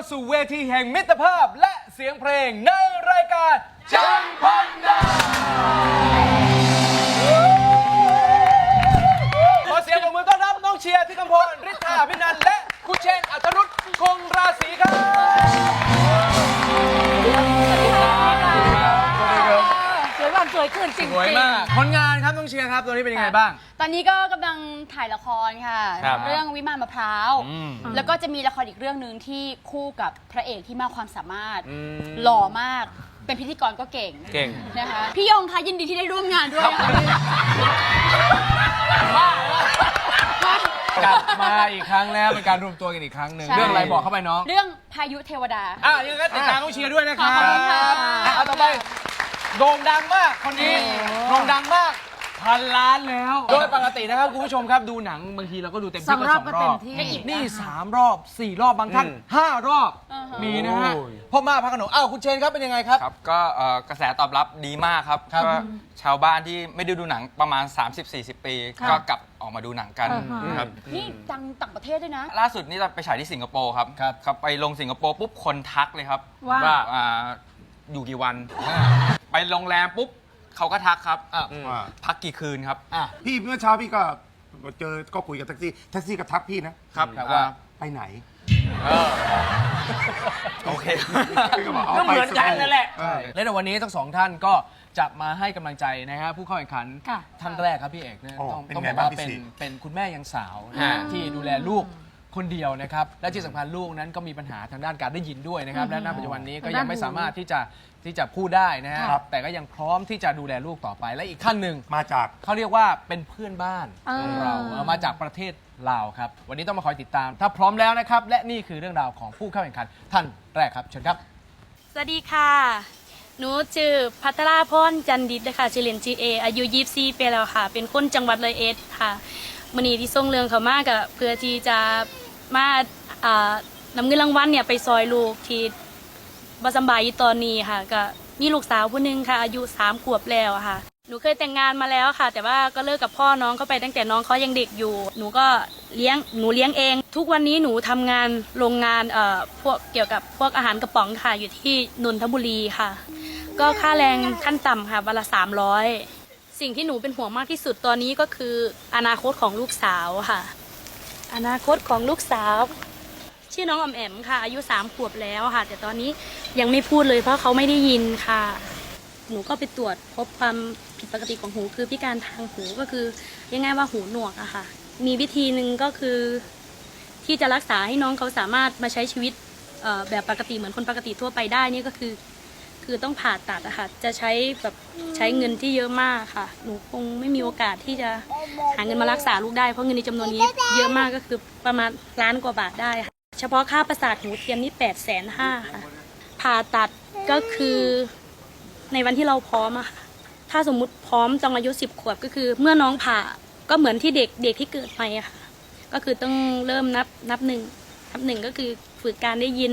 ท่านเข้าสู่เวทีแห่งมิตรภาพและเสียงเพลงในรายการจังพันดาขอเสียงปรบมือต้อนรับน้องเชียร์ที่กำพรฤทธาพินันท์และคุณเชนอัธนุชคงราศีครับ วยแบบสวยขึ้นจริงสวยมากผลงานครับน้องเชียร์ครับตัวนี้เป็นยังไงบ้างตอนนี้ก็กำลังถ่ายละครค่ะ ครับเรื่องวิมานมะพร้าว อืมแล้วก็จะมีละครอีกเรื่องหนึ่งที่คู่กับพระเอกที่มากความสามารถ อืม หล่อมาก เป็นพิธีกรก็เก่งเก่ง นะคะ พี่ยงคะยินดีที่ได้ร่วมงานด้วยค่ะกลับมาอีกครั้งแล้วเป็นการรวมตัวกันอีกครั้งหนึ่งใช่เรื่องอะไรบอกเข้าไปน้องเรื่องพายุเทวดา อะยังไงติดตามน้องเชียร์ด้วยนะครับขอบคุณค่ะ อะเอาต่อไป โด่งดังมากคนนี้โด่งดังมากพันล้านแล้ว โดยปกตินะครับคุณผู้ชมครับดูหนังบางทีเราก็ดูเต็มที่สองก็รอสบองก็รเต็อมบที่นี่สามรอบสี่รอบบางท่านห้ารอบอ่าฮะมีนะฮะพ่อมาพระขนมอ้าวคุณเชนครับเป็นยังไงครับ ครับ ก็เอ่อกระแสตอบรับดีมากครับครับก็ชาวบ้านที่ไม่ได้ดูหนังประมาณ 30-40 ปี ก็กลับออกมาดูหนังกันอ่าฮะครับนี่ดังต่างประเทศด้วยนะ ล่าสุดนี่เราไปฉายที่สิงคโปร์ครับครับครับไปลงสิงคโปร์ปุ๊บคนทักเลยครับ ว่า อ่าอยู่กี่วัน ไปโรงแรมปุ๊บเขาก็ทักครับอะว่า พักกี่คืนครับ อะ พี่เมื่อเช้าพี่ก็เจอก็คุยกับแท็กซี่แท็กซี่ก็ทักพี่นะครับครับว่า ไปไหนโอเค พี่ก็บอกก็เหมือนกันนั่นแหละใช่และในวันนี้ทั้งสองท่านก็จะมาให้กำลังใจนะฮะผู้เข้าแข่งขันค่ะ ท่านแรกครับพี่เอกนะโอ้ต้องเป็นต้องไงบอกว่าบ้างพี่เป็นสิเป็นคุณแม่ยังสาวนะฮะฮะที่ดูแลลูก คนเดียวนะครับ และที่สำคัญลูกนั้นก็มีปัญหาทางด้านการได้ยินด้วยนะครับ และณปัจจุบันนี้ก็ยังไม่สามารถที่จะที่จะพูดได้นะฮะครับ แต่ก็ยังพร้อมที่จะดูแลลูกต่อไป และอีกท่านหนึ่งมาจาก เขาเรียกว่าเป็นเพื่อนบ้านอ่า ของเราเออมาจากประเทศลาวครับ วันนี้ต้องมาคอยติดตาม ถ้าพร้อมแล้วนะครับ และนี่คือเรื่องราวของผู้เข้าแข่งขันท่านแรกครับเชิญครับ สวัสดีค่ะ หนูชื่อพัทราพรจันดิตนะคะชื่อเล่นชื่อเอ อายุยีสี่ปีแล้วค่ะ เป็นคนจังหวัดเลยเอ็ดค่ะมันนี้ที่ส่งเรื่องเขามากกับเพื่อที่จะ มาอ่านำเงินรางวัลเนี่ยไปซอยลูกที่บสบายอยู่ตอนนี้ค่ะ ก็มีลูกสาวผู้หนึงค่ะ อายุสามขวบแล้วอะค่ะ หนูเคยแต่งงานมาแล้วค่ะ แต่ว่าก็เลิกกับพ่อน้องเขาไปตั้งแต่น้องเขายังเด็กอยู่ หนูก็เลี้ยงหนูเลี้ยงเอง ทุกวันนี้หนูทำงานโรงงานเอ่อพวกเกี่ยวกับพวกอาหารกระป๋องค่ะอยู่ที่นนทบุรีค่ะ ก็ค่าแรงขั้นต่ำค่ะวันละสามร้อยสิ่งที่หนูเป็นห่วงมากที่สุดตอนนี้ก็คืออนาคตของลูกสาวค่ะ อนาคตของลูกสาว ชื่อน้องอมแอมค่ะ อายุสามขวบแล้วค่ะ แต่ตอนนี้ยังไม่พูดเลยเพราะเขาไม่ได้ยินค่ะ หนูก็ไปตรวจพบความผิดปกติของหู คือพิการทางหูก็คือยังไงว่าหูหนวกอะค่ะ มีวิธีหนึ่งก็คือ ที่จะรักษาให้น้องเขาสามารถมาใช้ชีวิตแบบปกติเหมือนคนปกติทั่วไปได้นี่ก็คือ คือต้องผ่าตัดอะค่ะ จะใช้แบบใช้เงินที่เยอะมากค่ะ หนูคงไม่มีโอกาสที่จะหาเงินมารักษาลูกได้ เพราะเงินในจำนวนนี้เยอะมากก็คือประมาณล้านกว่าบาทได้ค่ะ เฉพาะค่าประสาทหูเทียมนี่แปดแสนห้าค่ะ ผ่าตัดก็คือในวันที่เราพร้อมอะค่ะถ้าสมมุติพร้อมตอนอายุสิบขวบก็คือ เมื่อน้องผ่าก็เหมือนที่เด็กเด็กที่เกิดใหม่อะค่ะ ก็คือต้องเริ่มนับนับหนึ่งนับหนึ่งก็คือฝึกการได้ยิน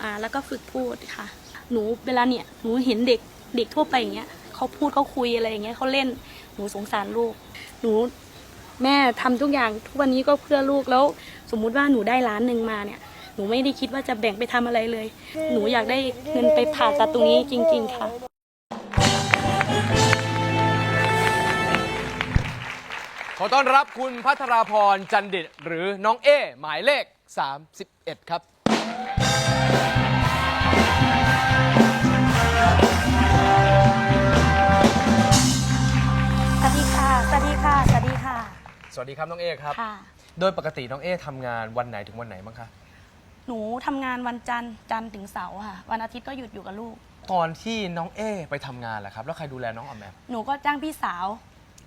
อ่าแล้วก็ฝึกพูดค่ะ หนูเวลาเนี่ยหนูเห็นเด็กเด็กทั่วไปอย่างเงี้ยเขาพูดเขาคุยอะไรอย่างเงี้ยเขาเล่นหนูสงสารลูก หนูแม่ทำทุกอย่างทุกวันนี้ก็เพื่อลูกแล้ว สมมุติว่าหนูได้ล้านหนึ่งมาเนี่ย หนูไม่ได้คิดว่าจะแบ่งไปทำอะไรเลย หนูอยากได้เงินไปผ่าตัดตรงนี้จริง ๆ ค่ะขอต้อนรับคุณพัทราพรจันดิตหรือน้องเอหมายเลข 31 ครับ สวัสดีครับน้องเอครับ ค่ะ โดยปกติน้องเอทำงานวันไหนถึงวันไหนบ้างคะ หนูทำงานวันจันทร์จันทร์ถึงเสาร์ค่ะ วันอาทิตย์ก็หยุดอยู่กับลูก ตอนที่น้องเอไปทำงานแหละครับ แล้วใครดูแลน้องออมแอมหนูก็จ้างพี่สาว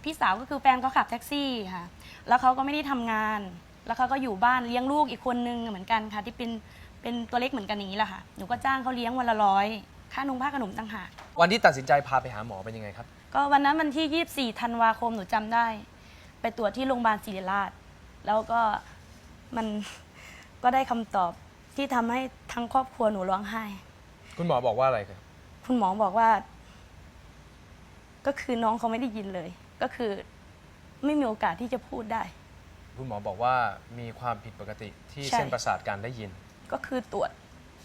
พี่สาวก็คือแฟนเขาขับแท็กซี่ค่ะ แล้วเขาก็ไม่ได้ทำงาน แล้วเขาก็อยู่บ้านเลี้ยงลูกอีกคนนึงเหมือนกันค่ะ ที่เป็นเป็นตัวเล็กเหมือนกันอย่างนี้แหละค่ะ หนูก็จ้างเขาเลี้ยงวันละร้อยค่านุ่งผ้าขนมต่างหาก วันที่ตัดสินใจพาไปหาหมอเป็นยังไงครับ ก็วันนั้นวันที่ 24ธันวาคมหนูจำได้ ไปตรวจที่โรงพยาบาลศิริราช แล้วก็มัน ก็ได้คำตอบที่ทำให้ทั้งครอบครัวหนูร้องไห้ คุณหมอบอกว่าอะไรครับ คุณหมอบอกว่า ก็คือน้องเขาไม่ได้ยินเลย ก็คือไม่มีโอกาสที่จะพูดได้ คุณหมอบอกว่ามีความผิดปกติที่ใช่ เส้นประสาทการได้ยินก็คือตรวจ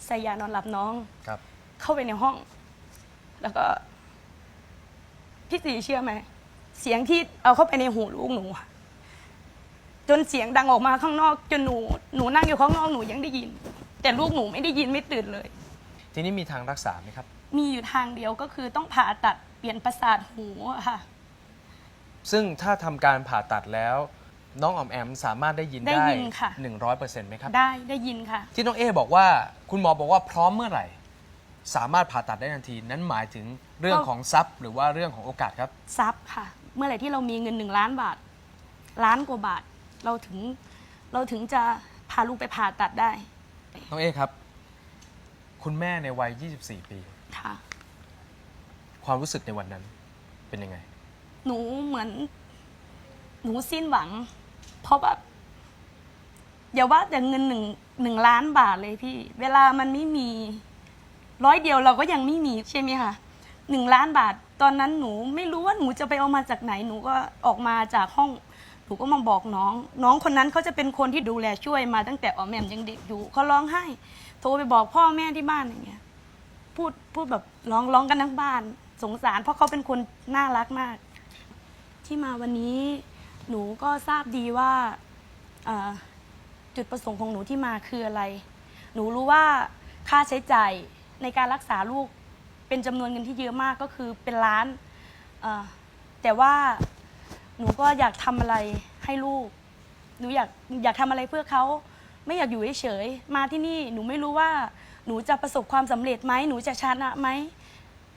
ใส่ยานอนหลับน้อง ครับ เข้าไปในห้อง แล้วก็ พี่สีเชื่อไหม เสียงที่เอาเข้าไปในหูลูกหนูอะจนเสียงดังออกมาข้างนอกจนหนูหนูนั่งอยู่ข้างนอกหนูยังได้ยิน แต่ลูกหนูไม่ได้ยินไม่ตื่นเลย ทีนี้มีทางรักษาไหมครับ มีอยู่ทางเดียวก็คือต้องผ่าตัดเปลี่ยนประสาทหูอะค่ะ ซึ่งถ้าทำการผ่าตัดแล้ว น้องออมแอมสามารถได้ยินได้ได้ยินค่ะ หนึ่งร้อยเปอร์เซ็นต์ไหมครับ ได้ได้ยินค่ะ ที่น้องเอบอกว่าคุณหมอบอกว่าพร้อมเมื่อไหร่ สามารถผ่าตัดได้ทันที นั้นหมายถึงเรื่องของทรัพย์ หรือว่าเรื่องของโอกาสครับทรัพย์ค่ะ เมื่อไหร่ที่เรามีเงินหนึ่งล้านบาท ล้านกว่าบาท เราถึงเราถึงจะพาลูกไปผ่าตัดได้น้องเอครับ คุณแม่ในวัย 24 ปี ค่ะ ความรู้สึกในวันนั้นเป็นยังไง หนูเหมือน หนูสิ้นหวัง เพราะแบบอย่าว่าแต่เงินหนึ่งหนึ่งล้านบาทเลยพี่ เวลามันไม่มี ร้อยเดียวเราก็ยังไม่มีใช่ไหมคะหนึ่งล้านบาท ตอนนั้นหนูไม่รู้ว่าหนูจะไปเอามาจากไหนหนูก็ออกมาจากห้องหนูก็มาบอกน้อง น้องคนนั้นเขาจะเป็นคนที่ดูแลช่วยมาตั้งแต่อ๋อมแหมมยังเด็กอยู่เขาร้องไห้ โทรไปบอกพ่อแม่ที่บ้านอย่างเงี้ยพูดพูดแบบร้องร้องกันทั้งบ้าน สงสารเพราะเขาเป็นคนน่ารักมาก ที่มาวันนี้หนูก็ทราบดีว่าจุดประสงค์ของหนูที่มาคืออะไร หนูรู้ว่าค่าใช้จ่ายในการรักษาลูก เป็นจำนวนเงินที่เยอะมากก็คือเป็นล้านเอ่อแต่ว่าหนูก็อยากทำอะไรให้ลูก หนูอยากอยากทำอะไรเพื่อเขาไม่อยากอยู่เฉยๆมาที่นี่หนูไม่รู้ว่าหนูจะประสบความสำเร็จไหมหนูจะชนะไหม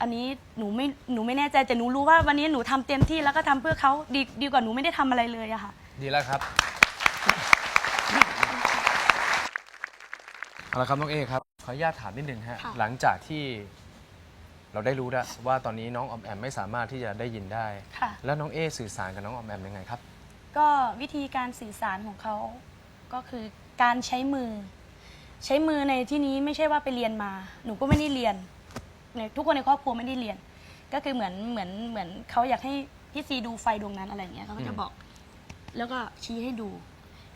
อันนี้หนูไม่หนูไม่แน่ใจแต่หนูรู้ว่าวันนี้หนูทำเต็มที่แล้วก็ทำเพื่อเขาดีดีกว่าหนูไม่ได้ทำอะไรเลยอะค่ะ ดีแล้วครับเอาละครับน้องเอครับขออนุญาตถามนิดนึงฮะค่ะ หลังจากที่ เราได้รู้แล้วว่าตอนนี้น้องออมแอมไม่สามารถที่จะได้ยินได้ ค่ะ แล้วน้องเอสื่อสารกับน้องออมแอมยังไงครับ ก็วิธีการสื่อสารของเขาก็คือการใช้มือ ใช้มือในที่นี้ไม่ใช่ว่าไปเรียนมา หนูก็ไม่ได้เรียนในทุกคนในครอบครัวไม่ได้เรียน ก็คือเหมือนเหมือนเหมือนเขาอยากให้พี่ซีดูไฟดวงนั้นอะไรอย่างเงี้ยเขาก็จะอืมบอก แล้วก็ชี้ให้ดู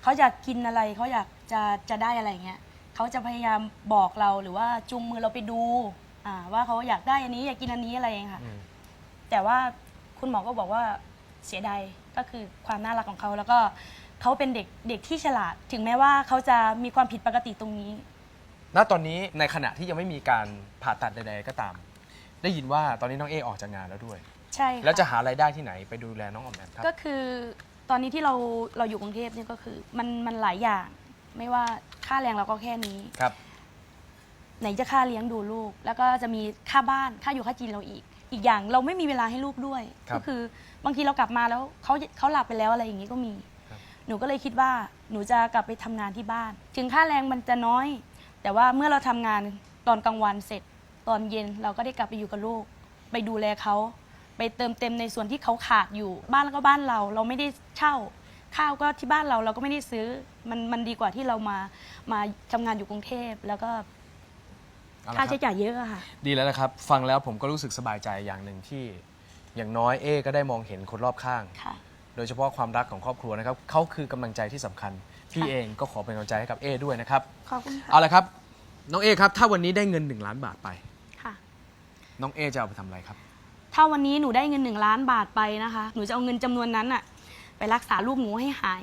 เขาอยากกินอะไรเขาอยากจะจะได้อะไรอย่างเงี้ยเขาจะพยายามบอกเราหรือว่าจูงมือเราไปดู อ่าว่าเขาอยากได้อันนี้อยากกินอันนี้อะไรอย่างเงี้ยค่ะ อืมแต่ว่าคุณหมอก็บอกว่าเสียดายก็คือความน่ารักของเขาแล้วก็เขาเป็นเด็กเด็กที่ฉลาด ถึงแม้ว่าเขาจะมีความผิดปกติตรงนี้ ณตอนนี้ในขณะที่ยังไม่มีการผ่าตัดใดๆก็ตาม ได้ยินว่าตอนนี้น้องเอออกจากงานแล้วด้วย ใช่ค่แล้วจะหารายได้ที่ไหนไปดูแลน้องออมแอมครับ ก็คือตอนนี้ที่เราเราอยู่กรุงเทพเนี่ยก็คือมันมันหลายอย่าง ไม่ว่าค่าแรงเราก็แค่นี้ ครับ ไหนจะค่าเลี้ยงดูลูก แล้วก็จะมีค่าบ้านค่าอยู่ค่ากินเราอีก อีกอย่างเราไม่มีเวลาให้ลูกด้วย ครับก็คือบางทีเรากลับมาแล้วเขาเขาหลับไปแล้วอะไรอย่างนี้ก็มี ครับ หนูก็เลยคิดว่าหนูจะกลับไปทำงานที่บ้าน ถึงค่าแรงมันจะน้อย แต่ว่าเมื่อเราทำงานตอนกลางวันเสร็จ ตอนเย็นเราก็ได้กลับไปอยู่กับลูก ไปดูแลเขาไปเติมเต็มในส่วนที่เขาขาดอยู่บ้านแล้วก็บ้านเรา เราไม่ได้เช่า ข้าวก็ที่บ้านเราเราก็ไม่ได้ซื้อมันมันดีกว่าที่เรามามาทำงานอยู่กรุงเทพ แล้วก็ เอาละค่าครัใช้บ จ่ายเยอะอะค่ะ ดีแล้วนะครับ ฟังแล้วผมก็รู้สึกสบายใจอย่างหนึ่งที่ อย่างน้อยเอก็ได้มองเห็นคนรอบข้าง ค่ะ โดยเฉพาะความรักของครอบครัวนะครับเขาคือกำลังใจที่สำคัญ พี่ค่ะ เองก็ขอเป็นกำลังใจให้กับเอด้วยนะครับ ขอบคุณค่ะเอาละครับ น้องเอครับ ถ้าวันนี้ได้เงิน 1 ล้านบาทไป ค่ะ น้องเอจะเอาไปทำอะไรครับ ถ้าวันนี้หนูได้เงินหนึ่งล้านบาทไปนะคะ หนูจะเอาเงินจำนวนนั้นอะไปรักษาลูกหนูให้หาย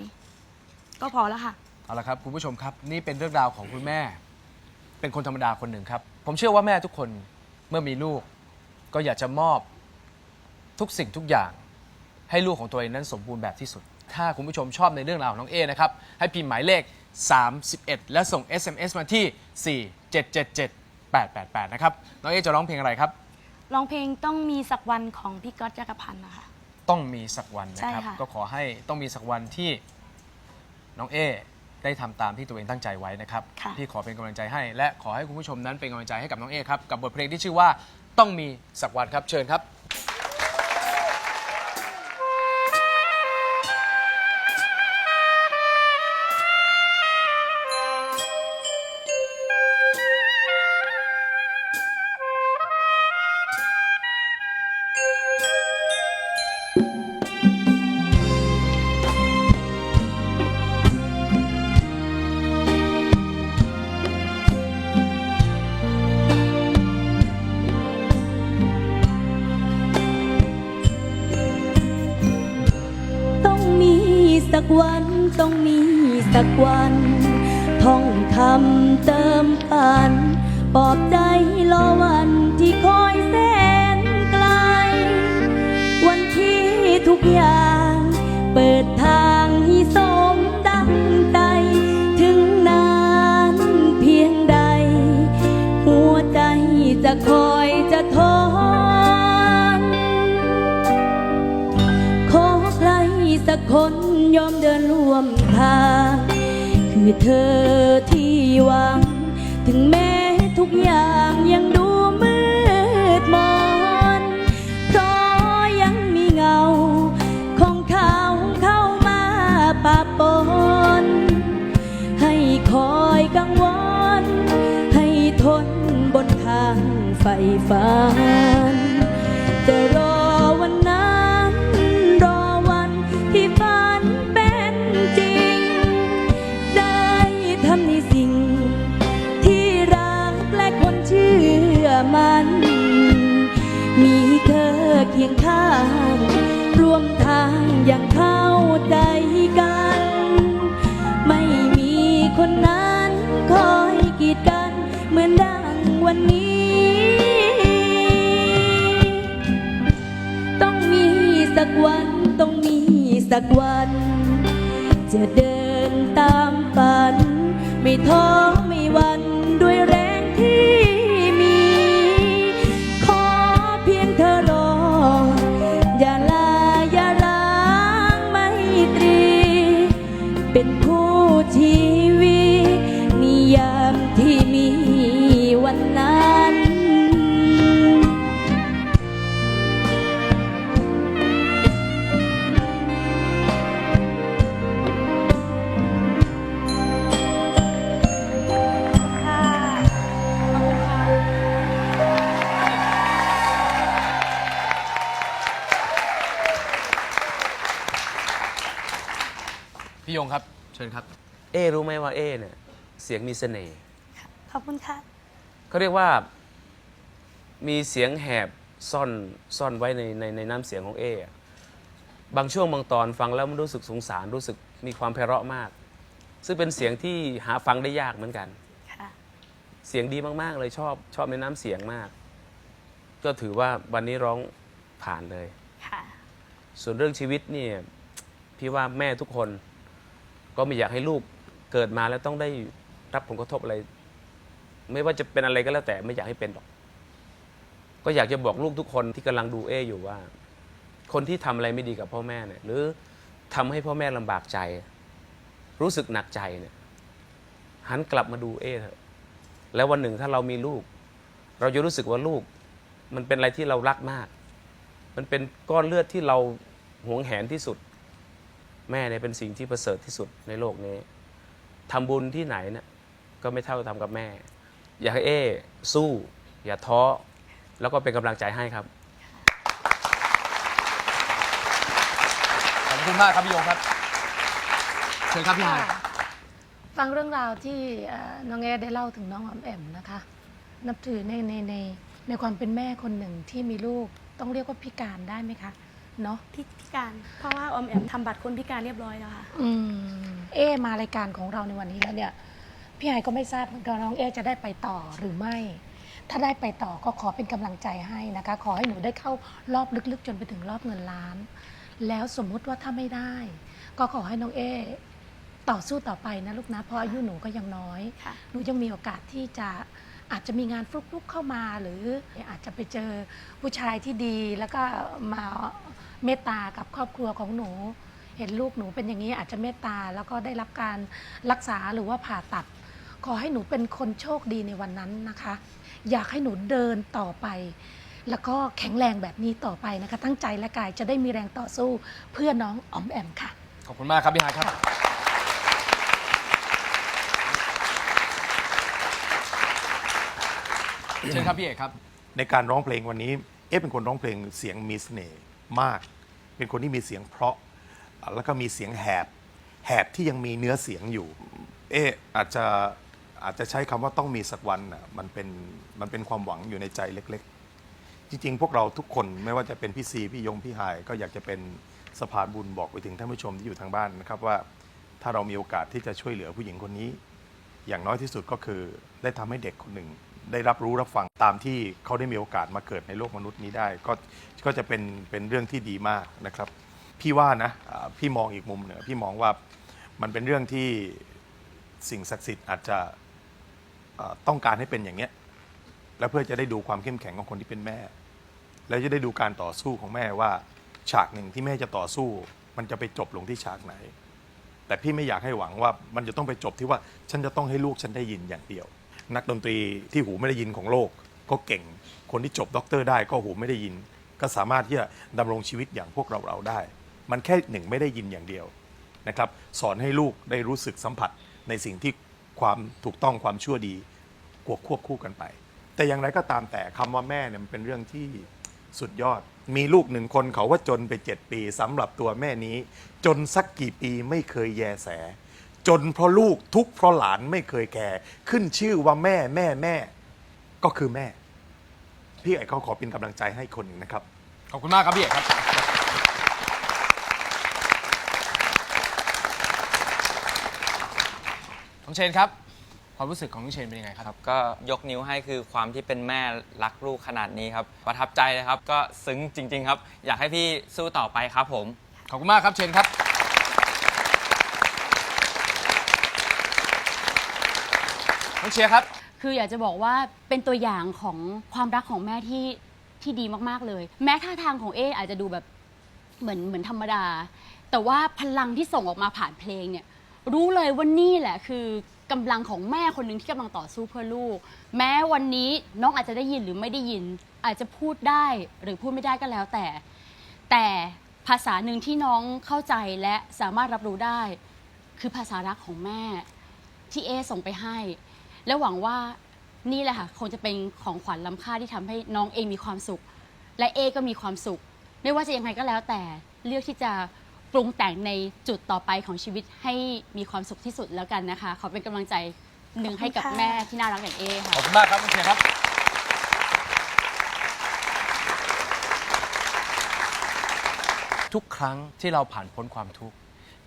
ก็พอแล้วค่ะ เอาละครับ คุณผู้ชมครับ นี่เป็นเรื่องราวของคุณแม่ เป็นคนธรรมดาคนหนึ่งครับ ผมเชื่อว่าแม่ทุกคนเมื่อมีลูก ก็อยากจะมอบทุกสิ่งทุกอย่าง ให้ลูกของตัวเองนั้นสมบูรณ์แบบที่สุด ถ้าคุณผู้ชมชอบในเรื่องราวของน้องเอนะครับ ให้พิมพ์หมายเลข 31 และส่ง SMS มาที่ 4777888 นะครับ น้องเอจะร้องเพลงอะไรครับ ร้องเพลงต้องมีสักวันของพี่ก๊อตจักรพันธ์นะคะ ต้องมีสักวันนะครับ ใช่ค่ะ ก็ขอให้ต้องมีสักวันที่น้องเอ ได้ทำตามที่ตัวเองตั้งใจไว้นะครับ ค่ะ พี่ขอเป็นกำลังใจให้ และขอให้คุณผู้ชมนั้นเป็นกำลังใจให้กับน้องเอครับกับบทเพลงที่ชื่อว่าต้องมีสักวันครับเชิญครับ วันต้องมีสักวัน ท่องคำเติมฝันปลอบใจรอวัน ยอมเดินร่วมทาง คือเธอที่หวัง ถึงแม้ทุกอย่างยังดูมืดมนเพราะยังมีเงา ของเขาเข้ามาปะปน ให้คอยกังวล ให้ทนบนทางไฟฝันจะรางร่วมทางอย่างเข้าใจกัน ไม่มีคนนั้นคอยกีดกัน เหมือนดังวันนี้ ต้องมีสักวันต้องมีสักวัน จะเดินตามฝัน ไม่ท้อ ชิญครับ เอรู้ไหมว่าเอเนี่ยเสียงมีเสน่ห์ขอบคุณค่ะ เขาเรียกว่า มีเสียงแหบซ่อนซ่อนไว้ในในในน้ำเสียงของเอะบางช่วงบางตอนฟังแล้วมันรู้สึกสงสารรู้สึกมีความไพเราะมาก ซึ่งเป็นเสียงที่หาฟังได้ยากเหมือนกัน ค่ะ เสียงดีมาก ๆ เลยชอบชอบในน้ำเสียงมาก ก็ถือว่าวันนี้ร้องผ่านเลย ค่ะ ส่วนเรื่องชีวิตเนี่ยพี่ว่าแม่ทุกคน ก็ไม่อยากให้ลูกเกิดมาแล้วต้องได้รับผลกระทบอะไร ไม่ว่าจะเป็นอะไรก็แล้วแต่ไม่อยากให้เป็นหรอก ก็อยากจะบอกลูกทุกคนที่กำลังดูเออยู่ว่า คนที่ทำอะไรไม่ดีกับพ่อแม่เนี่ย หรือทำให้พ่อแม่ลำบากใจ รู้สึกหนักใจเนี่ย หันกลับมาดูเอเถอะ แล้ววันหนึ่งถ้าเรามีลูก เราจะรู้สึกว่าลูก มันเป็นอะไรที่เรารักมาก มันเป็นก้อนเลือดที่เราหวงแหนที่สุด แม่เนี่ยเป็นสิ่งที่ประเสริฐที่สุดในโลกนี้ทำบุญที่ไหนเนี่ยก็ไม่เท่าทำกับแม่ อยากให้เอ้สู้ อย่าท้อแล้วก็เป็นกำลังใจให้ครับขอบคุณมากครับพี่ยงครับเชิญครับพี่ฮายฟังเรื่องราวที่เอ่อน้องแอได้เล่าถึงน้องออมแอมนะคะ นับถือในในในในความเป็นแม่คนหนึ่งที่มีลูกต้องเรียกว่าพิการได้ไหมคะ เนาะพิการ เพราะว่าออมแอมทำบัตรคนพิการเรียบร้อยแล้วค่ะ อืมเอมารายการของเราในวันนี้แล้วเนี่ย พี่ไอก็ไม่ทราบเหมือนกันว่าน้องเอจะได้ไปต่อหรือไม่ ถ้าได้ไปต่อก็ขอเป็นกำลังใจให้นะคะ ขอให้หนูได้เข้ารอบลึกๆ จนไปถึงรอบเงินล้าน แล้วสมมุติว่าถ้าไม่ได้ ก็ขอให้น้องเอต่อสู้ต่อไปนะลูกนะเพราะอายุหนูก็ยังน้อย ค่ะ หนูยังมีโอกาสที่จะอาจจะมีงานฟลุกๆเข้ามา หรืออาจจะไปเจอผู้ชายที่ดีแล้วก็มา เมตตากับครอบครัวของหนู เห็นลูกหนูเป็นอย่างนี้อาจจะเมตตาแล้วก็ได้รับการรักษาหรือว่าผ่าตัด ขอให้หนูเป็นคนโชคดีในวันนั้นนะคะ อยากให้หนูเดินต่อไป แล้วก็แข็งแรงแบบนี้ต่อไปนะคะ ทั้งใจและกายจะได้มีแรงต่อสู้เพื่อน้องออมแอมค่ะ ขอบคุณมากครับพี่ฮายครับ เชิญครับพี่เอกครับ ในการร้องเพลงวันนี้ เอ๊ะเป็นคนร้องเพลงเสียงมีเสน่ห์ มาก เป็นคนที่มีเสียงเพราะ แล้วก็มีเสียงแหบ แหบที่ยังมีเนื้อเสียงอยู่ เอ๊ะอาจจะอาจจะใช้คำว่าต้องมีสักวันน่ะมันเป็นมันเป็นความหวังอยู่ในใจเล็ก ๆ จริง ๆ พวกเราทุกคนไม่ว่าจะเป็นพี่ซีพี่ยงพี่หาย ก็อยากจะเป็นสะพานบุญบอกไปถึงท่านผู้ชมที่อยู่ทางบ้านนะครับว่า ถ้าเรามีโอกาสที่จะช่วยเหลือผู้หญิงคนนี้ อย่างน้อยที่สุดก็คือได้ทำให้เด็กคนหนึ่ง ได้รับรู้รับฟังตามที่เขาได้มีโอกาสมาเกิดในโลกมนุษย์นี้ได้ ก็ก็จะเป็นเป็นเรื่องที่ดีมากนะครับ พี่ว่านะอ่าพี่มองอีกมุมหนึ่งพี่มองว่ามันเป็นเรื่องที่สิ่งศักดิ์สิทธิ์อาจจะเอ่อต้องการให้เป็นอย่างเนี้ยแล้วเพื่อจะได้ดูความเข้มแข็งของคนที่เป็นแม่ แล้วจะได้ดูการต่อสู้ของแม่ว่าฉากหนึ่งที่แม่จะต่อสู้ มันจะไปจบลงที่ฉากไหน แต่พี่ไม่อยากให้หวังว่ามันจะต้องไปจบที่ว่าฉันจะต้องให้ลูกฉันได้ยินอย่างเดียว นักดนตรีที่หูไม่ได้ยินของโลก ก็เก่งคนที่จบด็อกเตอร์ได้ก็หูไม่ได้ยิน ก็สามารถที่จะดำรงชีวิตอย่างพวกเราเราได้ มันแค่หนึ่งไม่ได้ยินอย่างเดียวนะครับสอนให้ลูกได้รู้สึกสัมผัสในสิ่งที่ความถูกต้องความชั่วดีควบควบคู่กันไป แต่อย่างไรก็ตามแต่คำว่าแม่เนี่ยมันเป็นเรื่องที่สุดยอด มีลูกหนึ่งคนเขาว่าจนไปเจ็ดปีสำหรับตัวแม่นี้ จนสักกี่ปีไม่เคยแยแส จนเพราะลูกทุกข์เพราะหลานไม่เคยแคร์ขึ้นชื่อว่าแม่แม่แม่ ก็คือแม่ พี่ไอ้เขาขอเป็นกำลังใจให้คนหนึ่งนะครับ ขอบคุณมากครับพี่เอกครับ น้องเชนครับ ความรู้สึกของน้องเชนเป็นยังไงครับ ครับก็ยกนิ้วให้คือความที่เป็นแม่รักลูกขนาดนี้ครับ ประทับใจเลยครับ ก็ซึ้งจริง ๆ ครับ อยากให้พี่สู้ต่อไปครับผม ขอบคุณมากครับเชนครับ น้องเชียร์ครับ คืออยากจะบอกว่าเป็นตัวอย่างของความรักของแม่ที่ที่ดีมากๆเลย แม้ท่าทางของเออาจจะดูแบบเหมือนเหมือนธรรมดา แต่ว่าพลังที่ส่งออกมาผ่านเพลงเนี่ย รู้เลยว่านี่แหละคือกำลังของแม่คนหนึ่งที่กำลังต่อสู้เพื่อลูก แม้วันนี้น้องอาจจะได้ยินหรือไม่ได้ยิน อาจจะพูดได้หรือพูดไม่ได้ก็แล้วแต่ แต่ภาษาหนึ่งที่น้องเข้าใจและสามารถรับรู้ได้ คือภาษารักของแม่ที่เอส่งไปให้ และหวังว่านี่แหละค่ะคงจะเป็นของขวัญล้ำค่าที่ทำให้น้องเอมีความสุข และเอก็มีความสุข ไม่ว่าจะยังไงก็แล้วแต่เลือกที่จะปรุงแต่งในจุดต่อไปของชีวิตให้มีความสุขที่สุดแล้วกันนะคะ ขอเป็นกำลังใจหนึ่งให้กับแม่ที่น่ารักอย่างเอค่ะ ขอบคุณมากครับน้องเชียร์ครับ ทุกครั้งที่เราผ่านพ้นความทุกข์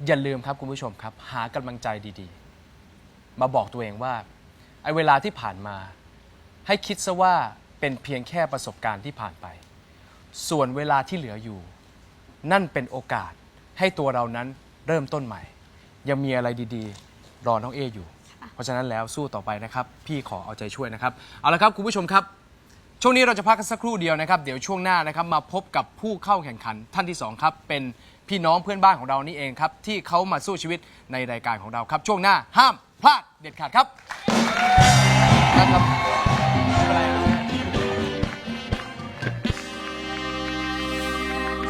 อย่าลืมครับคุณผู้ชมครับ หากำลังใจดีๆ มาบอกตัวเองว่า ไอ้เวลาที่ผ่านมา ให้คิดซะว่าเป็นเพียงแค่ประสบการณ์ที่ผ่านไป ส่วนเวลาที่เหลืออยู่ นั่นเป็นโอกาสให้ตัวเรานั้นเริ่มต้นใหม่ ยังมีอะไรดีๆ รอน้องเออยู่ เพราะฉะนั้นแล้วสู้ต่อไปนะครับ พี่ขอเอาใจช่วยนะครับ เอาละครับคุณผู้ชมครับ ช่วงนี้เราจะพักกันสักครู่เดียวนะครับ เดี๋ยวช่วงหน้านะครับมาพบกับผู้เข้าแข่งขันท่านที่สองครับ เป็นพี่น้องเพื่อนบ้านของเรานี่เองครับ ที่เขามาสู้ชีวิตในรายการของเราครับ ช่วงหน้าห้ามพลาดเด็ดขาดครับ นะครับ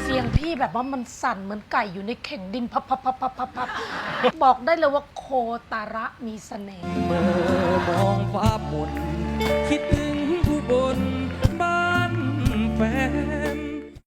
เสียงพี่แบบว่ามันสั่นเหมือนไก่อยู่ในเข่งดินพับพับพับพับพับพับบอกได้เลยว่าโคตาระมีเสน่ห์เมื่อมองฟ้าหมดคิดถึงผู้บนบ้านแฟน